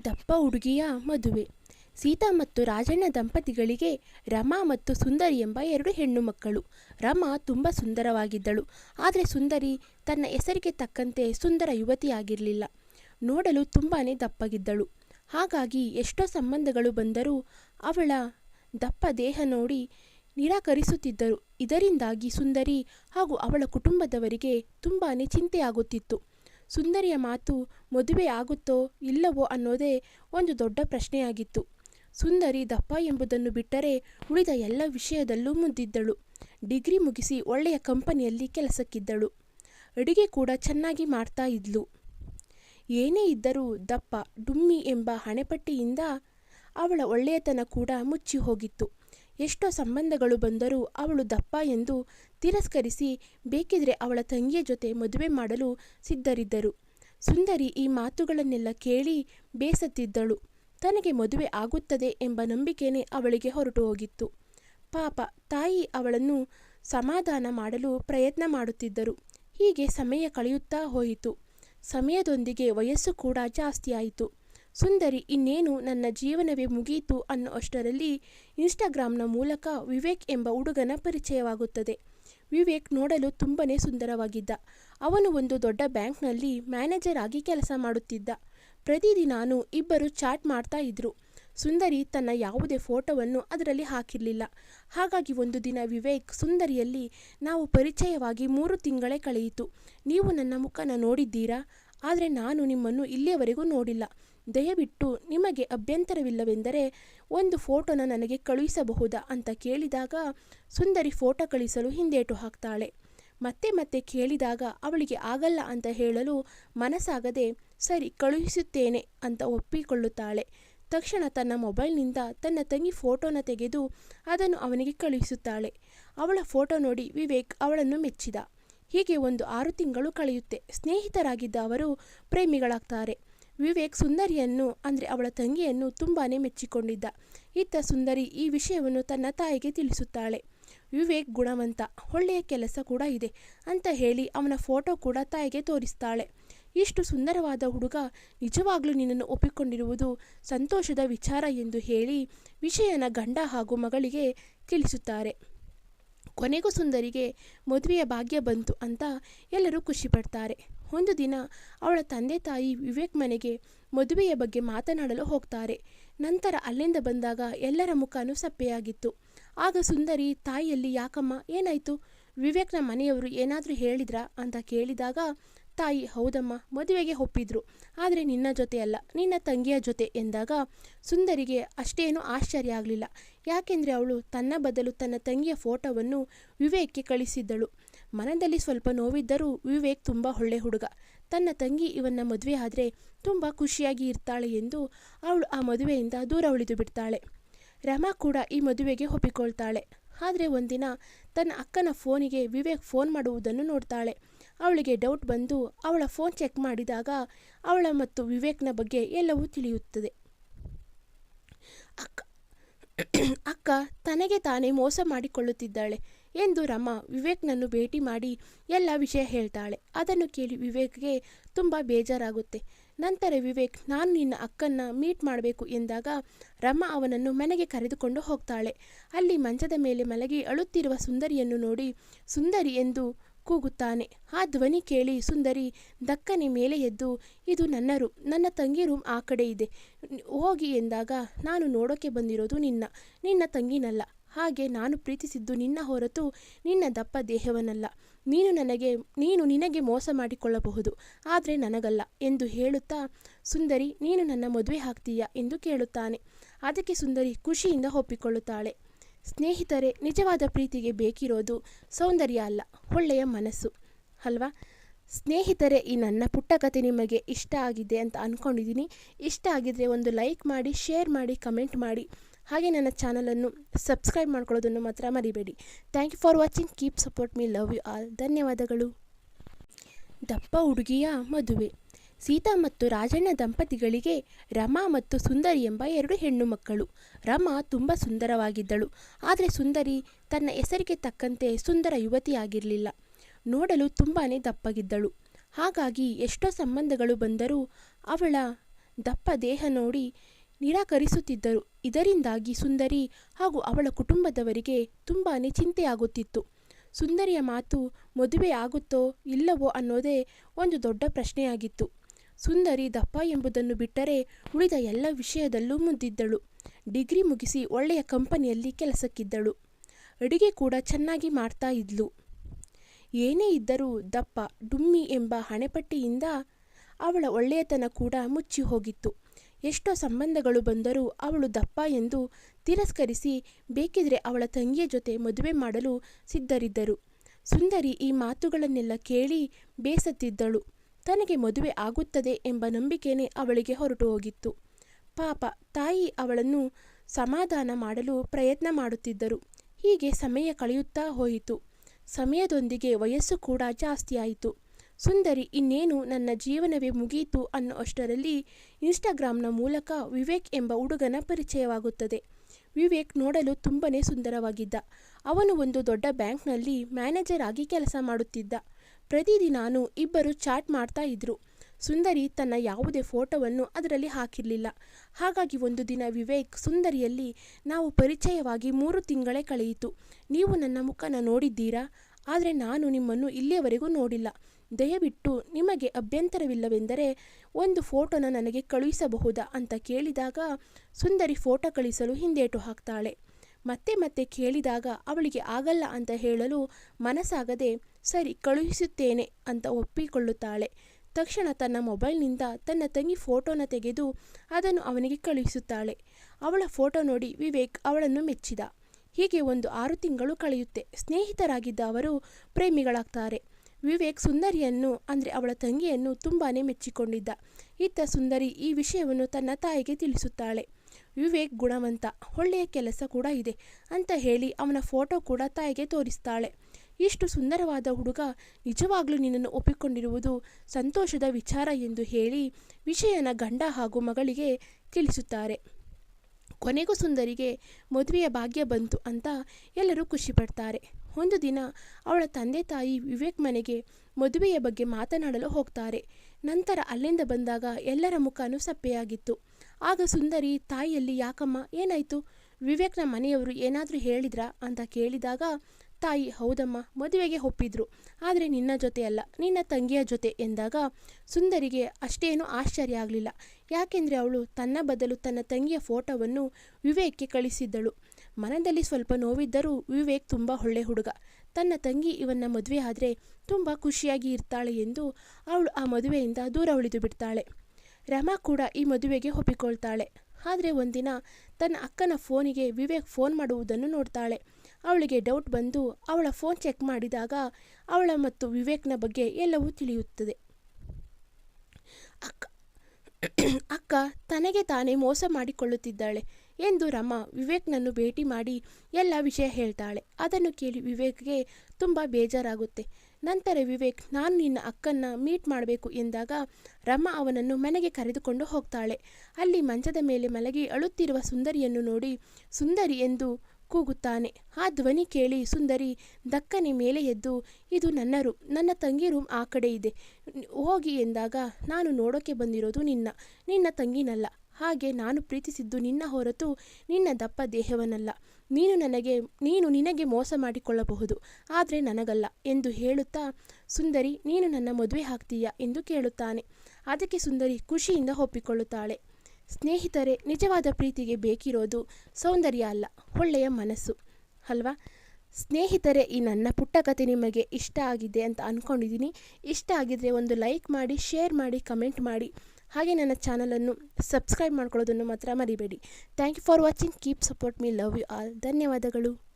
ದಪ್ಪ ಹುಡುಗಿಯ ಮದುವೆ. ಸೀತಾ ಮತ್ತು ರಾಜಣ್ಣ ದಂಪತಿಗಳಿಗೆ ರಮಾ ಮತ್ತು ಸುಂದರಿ ಎಂಬ ಎರಡು ಹೆಣ್ಣು ಮಕ್ಕಳು. ರಮಾ ತುಂಬ ಸುಂದರವಾಗಿದ್ದಳು. ಆದರೆ ಸುಂದರಿ ತನ್ನ ಹೆಸರಿಗೆ ತಕ್ಕಂತೆ ಸುಂದರ ಯುವತಿಯಾಗಿರಲಿಲ್ಲ. ನೋಡಲು ತುಂಬಾ ದಪ್ಪಗಿದ್ದಳು. ಹಾಗಾಗಿ ಎಷ್ಟೋ ಸಂಬಂಧಗಳು ಬಂದರೂ ಅವಳ ದಪ್ಪ ದೇಹ ನೋಡಿ ನಿರಾಕರಿಸುತ್ತಿದ್ದರು. ಇದರಿಂದಾಗಿ ಸುಂದರಿ ಹಾಗೂ ಅವಳ ಕುಟುಂಬದವರಿಗೆ ತುಂಬಾ ಚಿಂತೆಯಾಗುತ್ತಿತ್ತು. ಸುಂದರಿಯ ಮಾತು ಮದುವೆ ಆಗುತ್ತೋ ಇಲ್ಲವೋ ಅನ್ನೋದೇ ಒಂದು ದೊಡ್ಡ ಪ್ರಶ್ನೆಯಾಗಿತ್ತು. ಸುಂದರಿ ದಪ್ಪ ಎಂಬುದನ್ನು ಬಿಟ್ಟರೆ ಉಳಿದ ಎಲ್ಲ ವಿಷಯದಲ್ಲೂ ಮುಂದಿದ್ದಳು. ಡಿಗ್ರಿ ಮುಗಿಸಿ ಒಳ್ಳೆಯ ಕಂಪನಿಯಲ್ಲಿ ಕೆಲಸಕ್ಕಿದ್ದಳು. ಅಡುಗೆ ಕೂಡ ಚೆನ್ನಾಗಿ ಮಾಡ್ತಾ ಇದ್ಲು. ಏನೇ ಇದ್ದರೂ ದಪ್ಪ, ಡುಮ್ಮಿ ಎಂಬ ಹಣೆಪಟ್ಟಿಯಿಂದ ಅವಳ ಒಳ್ಳೆಯತನ ಕೂಡ ಮುಚ್ಚಿ ಹೋಗಿತ್ತು. ಎಷ್ಟೋ ಸಂಬಂಧಗಳು ಬಂದರೂ ಅವಳು ದಪ್ಪ ಎಂದು ತಿರಸ್ಕರಿಸಿ ಬೇಕಿದ್ರೆ ಅವಳ ತಂಗಿಯ ಜೊತೆ ಮದುವೆ ಮಾಡಲು ಸಿದ್ಧರಿದ್ದರು. ಸುಂದರಿ ಈ ಮಾತುಗಳನ್ನೆಲ್ಲ ಕೇಳಿ ಬೇಸತ್ತಿದ್ದಳು. ತನಗೆ ಮದುವೆ ಆಗುತ್ತದೆ ಎಂಬ ನಂಬಿಕೆನೇ ಅವಳಿಗೆ ಹೊರಟು ಹೋಗಿತ್ತು. ಪಾಪ, ತಾಯಿ ಅವಳನ್ನು ಸಮಾಧಾನ ಮಾಡಲು ಪ್ರಯತ್ನ ಮಾಡುತ್ತಿದ್ದರು. ಹೀಗೆ ಸಮಯ ಕಳೆಯುತ್ತಾ ಹೋಯಿತು. ಸಮಯದೊಂದಿಗೆ ವಯಸ್ಸು ಕೂಡ ಜಾಸ್ತಿಯಾಯಿತು. ಸುಂದರಿ ಇನ್ನೇನು ನನ್ನ ಜೀವನವೇ ಮುಗಿಯಿತು ಅನ್ನೋ ಅಷ್ಟರಲ್ಲಿ ಇನ್ಸ್ಟಾಗ್ರಾಮ್ನ ಮೂಲಕ ವಿವೇಕ್ ಎಂಬ ಹುಡುಗನ ಪರಿಚಯವಾಗುತ್ತದೆ. ವಿವೇಕ್ ನೋಡಲು ತುಂಬನೇ ಸುಂದರವಾಗಿದ್ದ. ಅವನು ಒಂದು ದೊಡ್ಡ ಬ್ಯಾಂಕ್ನಲ್ಲಿ ಮ್ಯಾನೇಜರ್ ಆಗಿ ಕೆಲಸ ಮಾಡುತ್ತಿದ್ದ. ಪ್ರತಿದಿನಾನು ಇಬ್ಬರು ಚಾಟ್ ಮಾಡ್ತಾ ಇದ್ರು. ಸುಂದರಿ ತನ್ನ ಯಾವುದೇ ಫೋಟೋವನ್ನು ಅದರಲ್ಲಿ ಹಾಕಿರಲಿಲ್ಲ. ಹಾಗಾಗಿ ಒಂದು ದಿನ ವಿವೇಕ್ ಸುಂದರಿಯಲ್ಲಿ, ನಾವು ಪರಿಚಯವಾಗಿ ಮೂರು ತಿಂಗಳೇ ಕಳೆಯಿತು. ನೀವು ನನ್ನ ಮುಖನ ನೋಡಿದ್ದೀರಾ? ಆದರೆ ನಾನು ನಿಮ್ಮನ್ನು ಇಲ್ಲಿಯವರೆಗೂ ನೋಡಿಲ್ಲ. ದಯವಿಟ್ಟು ನಿಮಗೆ ಅಭ್ಯಂತರವಿಲ್ಲವೆಂದರೆ ಒಂದು ಫೋಟೋನ ನನಗೆ ಕಳುಹಿಸಬಹುದಾ ಅಂತ ಕೇಳಿದಾಗ ಸುಂದರಿ ಫೋಟೋ ಕಳಿಸಲು ಹಿಂದೇಟು ಹಾಕ್ತಾಳೆ. ಮತ್ತೆ ಮತ್ತೆ ಕೇಳಿದಾಗ ಅವಳಿಗೆ ಆಗಲ್ಲ ಅಂತ ಹೇಳಲು ಮನಸ್ಸಾಗದೆ, ಸರಿ, ಕಳುಹಿಸುತ್ತೇನೆ ಅಂತ ಒಪ್ಪಿಕೊಳ್ಳುತ್ತಾಳೆ. ತಕ್ಷಣ ತನ್ನ ಮೊಬೈಲ್ನಿಂದ ತನ್ನ ತಂಗಿ ಫೋಟೋನ ತೆಗೆದು ಅದನ್ನು ಅವನಿಗೆ ಕಳುಹಿಸುತ್ತಾಳೆ. ಅವಳ ಫೋಟೋ ನೋಡಿ ವಿವೇಕ್ ಅವಳನ್ನು ಮೆಚ್ಚಿದ. ಹೀಗೆ ಒಂದು ಆರು ತಿಂಗಳು ಕಳೆಯುತ್ತೆ. ಸ್ನೇಹಿತರಾಗಿದ್ದ ಅವರು ಪ್ರೇಮಿಗಳಾಗ್ತಾರೆ. ವಿವೇಕ್ ಸುಂದರಿಯನ್ನು, ಅಂದರೆ ಅವಳ ತಂಗಿಯನ್ನು ತುಂಬಾ ಮೆಚ್ಚಿಕೊಂಡಿದ್ದ. ಇತ್ತ ಸುಂದರಿ ಈ ವಿಷಯವನ್ನು ತನ್ನ ತಾಯಿಗೆ ತಿಳಿಸುತ್ತಾಳೆ. ವಿವೇಕ್ ಗುಣವಂತ, ಒಳ್ಳೆಯ ಕೆಲಸ ಕೂಡ ಇದೆ ಅಂತ ಹೇಳಿ ಅವನ ಫೋಟೋ ಕೂಡ ತಾಯಿಗೆ ತೋರಿಸ್ತಾಳೆ. ಇಷ್ಟು ಸುಂದರವಾದ ಹುಡುಗ ನಿಜವಾಗಲೂ ನಿನ್ನನ್ನು ಒಪ್ಪಿಕೊಂಡಿರುವುದು ಸಂತೋಷದ ವಿಚಾರ ಎಂದು ಹೇಳಿ ವಿಷಯನ ಗಂಡ ಹಾಗೂ ಮಗಳಿಗೆ ತಿಳಿಸುತ್ತಾರೆ. ಕೊನೆಗೂ ಸುಂದರಿಗೆ ಮದುವೆಯ ಭಾಗ್ಯ ಬಂತು ಅಂತ ಎಲ್ಲರೂ ಖುಷಿಪಡ್ತಾರೆ. ಒಂದು ದಿನ ಅವಳ ತಂದೆ ತಾಯಿ ವಿವೇಕ್ ಮನೆಗೆ ಮದುವೆಯ ಬಗ್ಗೆ ಮಾತನಾಡಲು ಹೋಗ್ತಾರೆ. ನಂತರ ಅಲ್ಲಿಂದ ಬಂದಾಗ ಎಲ್ಲರ ಮುಖನೂ ಸಪ್ಪೆಯಾಗಿತ್ತು. ಆಗ ಸುಂದರಿ, ತಾಯಿಯಲ್ಲಿ, ಯಾಕಮ್ಮ, ಏನಾಯಿತು? ವಿವೇಕ್ನ ಮನೆಯವರು ಏನಾದರೂ ಹೇಳಿದ್ರಾ? ಅಂತ ಕೇಳಿದಾಗ, ತಾಯಿ, ಹೌದಮ್ಮ, ಮದುವೆಗೆ ಒಪ್ಪಿದ್ರು. ಆದರೆ ನಿನ್ನ ಜೊತೆ ಅಲ್ಲ, ನಿನ್ನ ತಂಗಿಯ ಜೊತೆ, ಎಂದಾಗ ಸುಂದರಿಗೆ ಅಷ್ಟೇನೂ ಆಶ್ಚರ್ಯ ಆಗಲಿಲ್ಲ. ಯಾಕೆಂದರೆ ಅವಳು ತನ್ನ ಬದಲು ತನ್ನ ತಂಗಿಯ ಫೋಟೋವನ್ನು ವಿವೇಕ್ಗೆ ಕಳಿಸಿದ್ದಳು. ಮನದಲ್ಲಿ ಸ್ವಲ್ಪ ನೋವಿದ್ದರೂ ವಿವೇಕ್ ತುಂಬ ಒಳ್ಳೆ ಹುಡುಗ. ತನ್ನ ತಂಗಿ ಇವನ್ನ ಮದುವೆ ಆದರೆ ತುಂಬ ಖುಷಿಯಾಗಿ ಇರ್ತಾಳೆ ಎಂದು ಅವಳು ಆ ಮದುವೆಯಿಂದ ದೂರ ಉಳಿದು ಬಿಡ್ತಾಳೆ. ರಮಾ ಕೂಡ ಈ ಮದುವೆಗೆ ಒಪ್ಪಿಕೊಳ್ತಾಳೆ. ಆದರೆ ಒಂದಿನ ತನ್ನ ಅಕ್ಕನ ಫೋನಿಗೆ ವಿವೇಕ್ ಫೋನ್ ಮಾಡುವುದನ್ನು ನೋಡ್ತಾಳೆ. ಅವಳಿಗೆ ಡೌಟ್ ಬಂದು ಅವಳ ಫೋನ್ ಚೆಕ್ ಮಾಡಿದಾಗ ಅವಳ ಮತ್ತು ವಿವೇಕ್ನ ಬಗ್ಗೆ ಎಲ್ಲವೂ ತಿಳಿಯುತ್ತದೆ. ಅಕ್ಕ ಅಕ್ಕ ತನಗೆ ತಾನೇ ಮೋಸ ಮಾಡಿಕೊಳ್ಳುತ್ತಿದ್ದಾಳೆ. ಎಂದು ರಮ ವಿವೇಕ್ನನ್ನು ಭೇಟಿ ಮಾಡಿ ಎಲ್ಲ ವಿಷಯ ಹೇಳ್ತಾಳೆ. ಅದನ್ನು ಕೇಳಿ ವಿವೇಕ್ಗೆ ತುಂಬ ಬೇಜಾರಾಗುತ್ತೆ. ನಂತರ ವಿವೇಕ್, ನಾನು ನಿನ್ನ ಅಕ್ಕನ್ನ ಮೀಟ್ ಮಾಡಬೇಕು ಎಂದಾಗ ರಮ ಅವನನ್ನು ಮನೆಗೆ ಕರೆದುಕೊಂಡು ಹೋಗ್ತಾಳೆ. ಅಲ್ಲಿ ಮಂಚದ ಮೇಲೆ ಮಲಗಿ ಅಳುತ್ತಿರುವ ಸುಂದರಿಯನ್ನು ನೋಡಿ ಸುಂದರಿ ಎಂದು ಕೂಗುತ್ತಾನೆ. ಆ ಧ್ವನಿ ಕೇಳಿ ಸುಂದರಿ ದಕ್ಕನೆ ಮೇಲೆ ಎದ್ದು, ಇದು ನನ್ನ ರೂಮ್ ನನ್ನ ತಂಗಿ ರೂಮ್ ಆ ಕಡೆ ಇದೆ. ಹೋಗಿ ಎಂದಾಗ, ನಾನು ನೋಡೋಕೆ ಬಂದಿರೋದು ನಿನ್ನ ನಿನ್ನ ತಂಗಿನಲ್ಲ. ಹಾಗೆ ನಾನು ಪ್ರೀತಿಸಿದ್ದು ನಿನ್ನ ಹೊರತು ನಿನ್ನ ದಪ್ಪ ದೇಹವನ್ನಲ್ಲ. ನೀನು ನನಗೆ, ನೀನು ನಿನಗೆ ಮೋಸ ಮಾಡಿಕೊಳ್ಳಬಹುದು. ಆದರೆ ನನಗಲ್ಲ ಎಂದು ಹೇಳುತ್ತಾ, ಸುಂದರಿ, ನೀನು ನನ್ನ ಮದುವೆ ಆಗ್ತೀಯಾ ಎಂದು ಕೇಳುತ್ತಾನೆ. ಅದಕ್ಕೆ ಸುಂದರಿ ಖುಷಿಯಿಂದ ಒಪ್ಪಿಕೊಳ್ಳುತ್ತಾಳೆ. ಸ್ನೇಹಿತರೆ, ನಿಜವಾದ ಪ್ರೀತಿಗೆ ಬೇಕಿರೋದು ಸೌಂದರ್ಯ ಅಲ್ಲ, ಒಳ್ಳೆಯ ಮನಸ್ಸು. ಅಲ್ವಾ? ಸ್ನೇಹಿತರೆ, ಈ ನನ್ನ ಪುಟ್ಟ ಕತೆ ನಿಮಗೆ ಇಷ್ಟ ಆಗಿದೆ ಅಂತ ಅಂದ್ಕೊಂಡಿದ್ದೀನಿ ಇಷ್ಟ ಆಗಿದ್ರೆ ಒಂದು ಲೈಕ್ ಮಾಡಿ, ಶೇರ್ ಮಾಡಿ, ಕಮೆಂಟ್ ಮಾಡಿ. ಹಾಗೆ ನನ್ನ ಚಾನಲನ್ನು ಸಬ್ಸ್ಕ್ರೈಬ್ ಮಾಡ್ಕೊಳ್ಳೋದನ್ನು ಮಾತ್ರ ಮರಿಬೇಡಿ. Thank you for watching keep support me love you all ಧನ್ಯವಾದಗಳು. ದಪ್ಪ ಹುಡುಗಿಯ ಮದುವೆ. ಸೀತಾ ಮತ್ತು ರಾಜಣ್ಣ ದಂಪತಿಗಳಿಗೆ ರಮಾ ಮತ್ತು ಸುಂದರಿ ಎಂಬ ಎರಡು ಹೆಣ್ಣು ಮಕ್ಕಳು. ರಮಾ ತುಂಬ ಸುಂದರವಾಗಿದ್ದಳು. ಆದರೆ ಸುಂದರಿ ತನ್ನ ಹೆಸರಿಗೆ ತಕ್ಕಂತೆ ಸುಂದರ ಯುವತಿಯಾಗಿರಲಿಲ್ಲ ನೋಡಲು ತುಂಬಾ ದಪ್ಪಗಿದ್ದಳು. ಹಾಗಾಗಿ ಎಷ್ಟೋ ಸಂಬಂಧಗಳು ಬಂದರೂ ಅವಳ ದಪ್ಪ ದೇಹ ನೋಡಿ ನಿರಾಕರಿಸುತ್ತಿದ್ದರು. ಇದರಿಂದಾಗಿ ಸುಂದರಿ ಹಾಗೂ ಅವಳ ಕುಟುಂಬದವರಿಗೆ ತುಂಬಾ ಚಿಂತೆಯಾಗುತ್ತಿತ್ತು. ಸುಂದರಿಯ ಮಾತು ಮದುವೆ ಆಗುತ್ತೋ ಇಲ್ಲವೋ ಅನ್ನೋದೇ ಒಂದು ದೊಡ್ಡ ಪ್ರಶ್ನೆಯಾಗಿತ್ತು. ಸುಂದರಿ ದಪ್ಪ ಎಂಬುದನ್ನು ಬಿಟ್ಟರೆ ಉಳಿದ ಎಲ್ಲ ವಿಷಯದಲ್ಲೂ ಮುಂದಿದ್ದಳು. ಡಿಗ್ರಿ ಮುಗಿಸಿ ಒಳ್ಳೆಯ ಕಂಪನಿಯಲ್ಲಿ ಕೆಲಸಕ್ಕಿದ್ದಳು. ಅಡಿಗೆ ಕೂಡ ಚೆನ್ನಾಗಿ ಮಾಡ್ತಾ ಇದ್ಲು. ಏನೇ ಇದ್ದರೂ ದಪ್ಪ, ಡುಮ್ಮಿ ಎಂಬ ಹಣೆಪಟ್ಟಿಯಿಂದ ಅವಳ ಒಳ್ಳೆಯತನ ಕೂಡ ಮುಚ್ಚಿ ಹೋಗಿತ್ತು. ಎಷ್ಟೋ ಸಂಬಂಧಗಳು ಬಂದರೂ ಅವಳು ದಪ್ಪ ಎಂದು ತಿರಸ್ಕರಿಸಿ ಬೇಕಿದ್ರೆ ಅವಳ ತಂಗಿಯ ಜೊತೆ ಮದುವೆ ಮಾಡಲು ಸಿದ್ಧರಿದ್ದರು. ಸುಂದರಿ ಈ ಮಾತುಗಳನ್ನೆಲ್ಲ ಕೇಳಿ ಬೇಸತ್ತಿದ್ದಳು. ತನಗೆ ಮದುವೆ ಆಗುತ್ತದೆ ಎಂಬ ನಂಬಿಕೆನೇ ಅವಳಿಗೆ ಹೊರಟು ಹೋಗಿತ್ತು. ಪಾಪ, ತಾಯಿ ಅವಳನ್ನು ಸಮಾಧಾನ ಮಾಡಲು ಪ್ರಯತ್ನ ಮಾಡುತ್ತಿದ್ದರು. ಹೀಗೆ ಸಮಯ ಕಳೆಯುತ್ತಾ ಹೋಯಿತು. ಸಮಯದೊಂದಿಗೆ ವಯಸ್ಸು ಕೂಡ ಜಾಸ್ತಿಯಾಯಿತು ಸುಂದರಿ, ಇನ್ನೇನು ನನ್ನ ಜೀವನವೇ ಮುಗಿಯಿತು ಅನ್ನೋ ಅಷ್ಟರಲ್ಲಿ ಇನ್ಸ್ಟಾಗ್ರಾಮ್ನ ಮೂಲಕ ವಿವೇಕ್ ಎಂಬ ಹುಡುಗನ ಪರಿಚಯವಾಗುತ್ತದೆ. ವಿವೇಕ್ ನೋಡಲು ತುಂಬನೇ ಸುಂದರವಾಗಿದ್ದ. ಅವನು ಒಂದು ದೊಡ್ಡ ಬ್ಯಾಂಕ್ನಲ್ಲಿ ಮ್ಯಾನೇಜರ್ ಆಗಿ ಕೆಲಸ ಮಾಡುತ್ತಿದ್ದ. ಪ್ರತಿದಿನಾನು ಇಬ್ಬರು ಚಾಟ್ ಮಾಡ್ತಾ ಇದ್ರು. ಸುಂದರಿ ತನ್ನ ಯಾವುದೇ ಫೋಟೋವನ್ನು ಅದರಲ್ಲಿ ಹಾಕಿರಲಿಲ್ಲ. ಹಾಗಾಗಿ ಒಂದು ದಿನ ವಿವೇಕ್ ಸುಂದರಿಯಲ್ಲಿ, ನಾವು ಪರಿಚಯವಾಗಿ ಮೂರು ತಿಂಗಳೇ ಕಳೆಯಿತು. ನೀವು ನನ್ನ ಮುಖನ ನೋಡಿದ್ದೀರಾ? ಆದರೆ ನಾನು ನಿಮ್ಮನ್ನು ಇಲ್ಲಿಯವರೆಗೂ ನೋಡಿಲ್ಲ. ದಯವಿಟ್ಟು ನಿಮಗೆ ಅಭ್ಯಂತರವಿಲ್ಲವೆಂದರೆ ಒಂದು ಫೋಟೋನ ನನಗೆ ಕಳುಹಿಸಬಹುದಾ ಅಂತ ಕೇಳಿದಾಗ ಸುಂದರಿ ಫೋಟೋ ಕಳಿಸಲು ಹಿಂದೇಟು ಹಾಕ್ತಾಳೆ. ಮತ್ತೆ ಮತ್ತೆ ಕೇಳಿದಾಗ ಅವಳಿಗೆ ಆಗಲ್ಲ ಅಂತ ಹೇಳಲು ಮನಸ್ಸಾಗದೆ, ಸರಿ, ಕಳುಹಿಸುತ್ತೇನೆ ಅಂತ ಒಪ್ಪಿಕೊಳ್ಳುತ್ತಾಳೆ. ತಕ್ಷಣ ತನ್ನ ಮೊಬೈಲ್ನಿಂದ ತನ್ನ ತಂಗಿ ಫೋಟೋನ ತೆಗೆದು ಅದನ್ನು ಅವನಿಗೆ ಕಳುಹಿಸುತ್ತಾಳೆ. ಅವಳ ಫೋಟೋ ನೋಡಿ ವಿವೇಕ್ ಅವಳನ್ನು ಮೆಚ್ಚಿದ. ಹೀಗೆ ಒಂದು ಆರು ತಿಂಗಳು ಕಳೆಯುತ್ತೆ. ಸ್ನೇಹಿತರಾಗಿದ್ದ ಅವರು ಪ್ರೇಮಿಗಳಾಗ್ತಾರೆ. ವಿವೇಕ್ ಸುಂದರಿಯನ್ನು, ಅಂದರೆ ಅವಳ ತಂಗಿಯನ್ನು ತುಂಬಾ ಮೆಚ್ಚಿಕೊಂಡಿದ್ದ. ಇತ್ತ ಸುಂದರಿ ಈ ವಿಷಯವನ್ನು ತನ್ನ ತಾಯಿಗೆ ತಿಳಿಸುತ್ತಾಳೆ. ವಿವೇಕ್ ಗುಣವಂತ, ಒಳ್ಳೆಯ ಕೆಲಸ ಕೂಡ ಇದೆ ಅಂತ ಹೇಳಿ ಅವನ ಫೋಟೋ ಕೂಡ ತಾಯಿಗೆ ತೋರಿಸ್ತಾಳೆ. ಇಷ್ಟು ಸುಂದರವಾದ ಹುಡುಗ ನಿಜವಾಗಲೂ ನಿನ್ನನ್ನು ಒಪ್ಪಿಕೊಂಡಿರುವುದು ಸಂತೋಷದ ವಿಚಾರ ಎಂದು ಹೇಳಿ ವಿಷಯನ ಗಂಡ ಹಾಗೂ ಮಗಳಿಗೆ ತಿಳಿಸುತ್ತಾರೆ. ಕೊನೆಗೂ ಸುಂದರಿಗೆ ಮದುವೆಯ ಭಾಗ್ಯ ಬಂತು ಅಂತ ಎಲ್ಲರೂ ಖುಷಿಪಡ್ತಾರೆ. ಒಂದು ದಿನ ಅವಳ ತಂದೆ ತಾಯಿ ವಿವೇಕ್ ಮನೆಗೆ ಮದುವೆಯ ಬಗ್ಗೆ ಮಾತನಾಡಲು ಹೋಗ್ತಾರೆ. ನಂತರ ಅಲ್ಲಿಂದ ಬಂದಾಗ ಎಲ್ಲರ ಮುಖನೂ ಸಪ್ಪೆಯಾಗಿತ್ತು. ಆಗ ಸುಂದರಿ, ತಾಯಿಯಲ್ಲಿ, ಯಾಕಮ್ಮ, ಏನಾಯಿತು? ವಿವೇಕ್ನ ಮನೆಯವರು ಏನಾದರೂ ಹೇಳಿದ್ರಾ? ಅಂತ ಕೇಳಿದಾಗ, ತಾಯಿ, ಹೌದಮ್ಮ, ಮದುವೆಗೆ ಒಪ್ಪಿದ್ರು. ಆದರೆ ನಿನ್ನ ಜೊತೆ ಅಲ್ಲ, ನಿನ್ನ ತಂಗಿಯ ಜೊತೆ ಎಂದಾಗ ಸುಂದರಿಗೆ ಅಷ್ಟೇನೂ ಆಶ್ಚರ್ಯ ಆಗಲಿಲ್ಲ. ಯಾಕೆಂದರೆ ಅವಳು ತನ್ನ ಬದಲು ತನ್ನ ತಂಗಿಯ ಫೋಟೋವನ್ನು ವಿವೇಕ್ಗೆ ಕಳಿಸಿದ್ದಳು. ಮನದಲ್ಲಿ ಸ್ವಲ್ಪ ನೋವಿದ್ದರೂ ವಿವೇಕ್ ತುಂಬ ಒಳ್ಳೆ ಹುಡುಗ. ತನ್ನ ತಂಗಿ ಇವನ್ನ ಮದುವೆ ಆದರೆ ತುಂಬ ಖುಷಿಯಾಗಿ ಇರ್ತಾಳೆ ಎಂದು ಅವಳು ಆ ಮದುವೆಯಿಂದ ದೂರ ಉಳಿದು ಬಿಡ್ತಾಳೆ. ರಮಾ ಕೂಡ ಈ ಮದುವೆಗೆ ಒಪ್ಪಿಕೊಳ್ತಾಳೆ. ಆದರೆ ಒಂದಿನ ತನ್ನ ಅಕ್ಕನ ಫೋನಿಗೆ ವಿವೇಕ್ ಫೋನ್ ಮಾಡುವುದನ್ನು ನೋಡ್ತಾಳೆ. ಅವಳಿಗೆ ಡೌಟ್ ಬಂದು ಅವಳ ಫೋನ್ ಚೆಕ್ ಮಾಡಿದಾಗ ಅವಳ ಮತ್ತು ವಿವೇಕ್ನ ಬಗ್ಗೆ ಎಲ್ಲವೂ ತಿಳಿಯುತ್ತದೆ. ಅಕ್ಕ ಅಕ್ಕ ತನಗೆ ತಾನೇ ಮೋಸ ಮಾಡಿಕೊಳ್ಳುತ್ತಿದ್ದಾಳೆ. ಎಂದು ರಮಾ ವಿವೇಕ್ನನ್ನು ಭೇಟಿ ಮಾಡಿ ಎಲ್ಲ ವಿಷಯ ಹೇಳ್ತಾಳೆ. ಅದನ್ನು ಕೇಳಿ ವಿವೇಕ್ಗೆ ತುಂಬ ಬೇಜಾರಾಗುತ್ತೆ. ನಂತರ ವಿವೇಕ್, ನಾನು ನಿನ್ನ ಅಕ್ಕನ್ನ ಮೀಟ್ ಮಾಡಬೇಕು ಎಂದಾಗ ರಮಾ ಅವನನ್ನು ಮನೆಗೆ ಕರೆದುಕೊಂಡು ಹೋಗ್ತಾಳೆ. ಅಲ್ಲಿ ಮಂಚದ ಮೇಲೆ ಮಲಗಿ ಅಳುತ್ತಿರುವ ಸುಂದರಿಯನ್ನು ನೋಡಿ ಸುಂದರಿ ಎಂದು ಕೂಗುತ್ತಾನೆ. ಆ ಧ್ವನಿ ಕೇಳಿ ಸುಂದರಿ ದಕ್ಕನೆ ಮೇಲೆ ಎದ್ದು, ಇದು ನನ್ನ ರೂಮ್ ನನ್ನ ತಂಗಿ ರೂಮ್ ಆ ಕಡೆ ಇದೆ. ಹೋಗಿ ಎಂದಾಗ, ನಾನು ನೋಡೋಕೆ ಬಂದಿರೋದು ನಿನ್ನ ನಿನ್ನ ತಂಗಿನಲ್ಲ. ಹಾಗೆ ನಾನು ಪ್ರೀತಿಸಿದ್ದು ನಿನ್ನ ಹೊರತು ನಿನ್ನ ದಪ್ಪ ದೇಹವನ್ನಲ್ಲ. ನೀನು ನನಗೆ, ನೀನು ನಿನಗೆ ಮೋಸ ಮಾಡಿಕೊಳ್ಳಬಹುದು, ಆದರೆ ನನಗಲ್ಲ ಎಂದು ಹೇಳುತ್ತಾ, ಸುಂದರಿ, ನೀನು ನನ್ನ ಮದುವೆ ಹಾಕ್ತೀಯಾ ಎಂದು ಕೇಳುತ್ತಾನೆ. ಅದಕ್ಕೆ ಸುಂದರಿ ಖುಷಿಯಿಂದ ಒಪ್ಪಿಕೊಳ್ಳುತ್ತಾಳೆ. ಸ್ನೇಹಿತರೆ, ನಿಜವಾದ ಪ್ರೀತಿಗೆ ಬೇಕಿರೋದು ಸೌಂದರ್ಯ ಅಲ್ಲ, ಒಳ್ಳೆಯ ಮನಸ್ಸು, ಅಲ್ವಾ? ಸ್ನೇಹಿತರೆ, ಈ ನನ್ನ ಪುಟ್ಟ ಕತೆ ನಿಮಗೆ ಇಷ್ಟ ಆಗಿದೆ ಅಂತ ಅಂದ್ಕೊಂಡಿದ್ದೀನಿ ಇಷ್ಟ ಆಗಿದ್ರೆ ಒಂದು ಲೈಕ್ ಮಾಡಿ, ಶೇರ್ ಮಾಡಿ, ಕಮೆಂಟ್ ಮಾಡಿ. ಹಾಗೆ ನನ್ನ ಚಾನಲನ್ನು ಸಬ್ಸ್ಕ್ರೈಬ್ ಮಾಡ್ಕೊಳ್ಳೋದನ್ನು ಮಾತ್ರ ಮರಿಬೇಡಿ. Thank you for watching keep support me love you all ಧನ್ಯವಾದಗಳು.